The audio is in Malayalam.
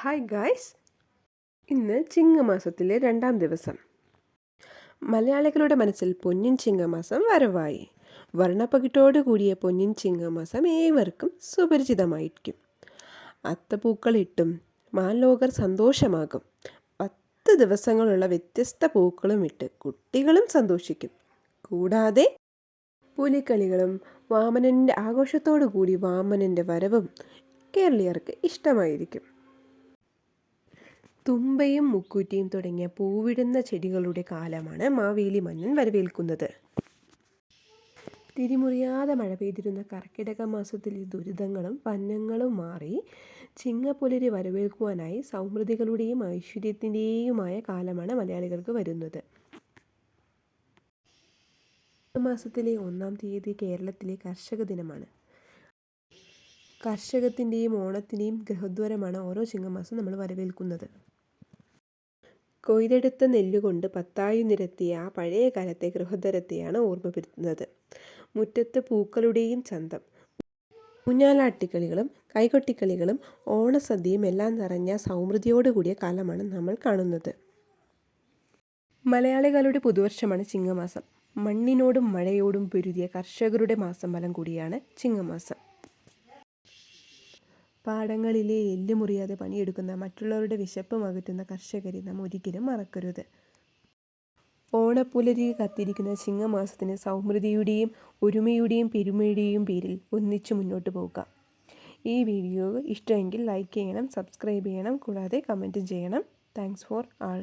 ഹായ് ഗായ്സ് ഇന്ന് ചിങ്ങമാസത്തിലെ രണ്ടാം ദിവസം. മലയാളികളുടെ മനസ്സിൽ പൊന്നിൻ ചിങ്ങമാസം വരവായി. വർണപ്പകിട്ടോട് കൂടിയ പൊന്നിൻ ചിങ്ങമാസം ഏവർക്കും സുപരിചിതമായിരിക്കും. അത്തപ്പൂക്കളിട്ടും മാലോകർ സന്തോഷമാകും. പത്ത് ദിവസങ്ങളുള്ള വ്യത്യസ്ത പൂക്കളും ഇട്ട് കുട്ടികളും സന്തോഷിക്കും. കൂടാതെ പുലിക്കളികളും വാമനന്റെ ആഘോഷത്തോടു കൂടി വാമനന്റെ വരവും കേരളീയർക്ക് ഇഷ്ടമായിരിക്കും. തുമ്പയും മുക്കൂറ്റിയും തുടങ്ങിയ പൂവിടുന്ന ചെടികളുടെ കാലമാണ് മാവേലി മന്നൻ വരവേൽക്കുന്നത്. തിരിമുറിയാതെ മഴ പെയ്തിരുന്ന കർക്കിടക മാസത്തിലെ ദുരിതങ്ങളും പന്നങ്ങളും മാറി ചിങ്ങപ്പുലരി വരവേൽക്കുവാനായി സൗമൃതികളുടെയും ഐശ്വര്യത്തിന്റെയുമായ കാലമാണ് മലയാളികൾക്ക് വരുന്നത്. മാസത്തിലെ ഒന്നാം തീയതി കേരളത്തിലെ കർഷക ദിനമാണ്. കർഷകത്തിന്റെയും ഓണത്തിന്റെയും ഗൃഹദ്വാരമാണ് ഓരോ ചിങ്ങമാസം നമ്മൾ വരവേൽക്കുന്നത്. കൊയ്തെടുത്ത നെല്ലുകൊണ്ട് പത്തായി നിരത്തിയ ആ പഴയ കാലത്തെ ഗൃഹധരത്തെയാണ് ഓർമ്മപ്പെടുത്തുന്നത്. മുറ്റത്ത് പൂക്കളുടെയും ചന്തം കുഞ്ഞാലാട്ടിക്കളികളും കൈകൊട്ടിക്കളികളും ഓണസദ്യയും എല്ലാം നിറഞ്ഞ സൗമൃദ്ധിയോടു കൂടിയ കാലമാണ് നമ്മൾ കാണുന്നത്. മലയാളികളുടെ പുതുവർഷമാണ് ചിങ്ങമാസം. മണ്ണിനോടും മഴയോടും പൊരുതിയ കർഷകരുടെ മാസം ഫലം കൂടിയാണ് ചിങ്ങമാസം. പാടങ്ങളിലെ എല്ല് മുറിയാതെ പണിയെടുക്കുന്ന മറ്റുള്ളവരുടെ വിശപ്പ് അകറ്റുന്ന കർഷകരെ നാം ഒരിക്കലും മറക്കരുത്. ഓണപ്പുലരി കത്തിരിക്കുന്ന ചിങ്ങമാസത്തിന് സൗഹൃദയുടെയും ഒരുമയുടെയും പെരുമയുടെയും പേരിൽ ഒന്നിച്ചു മുന്നോട്ട് പോകുക ഈ വീഡിയോ ഇഷ്ടമെങ്കിൽ ലൈക്ക് ചെയ്യണം സബ്സ്ക്രൈബ് ചെയ്യണം കൂടാതെ കമന്റും ചെയ്യണം. Thanks for all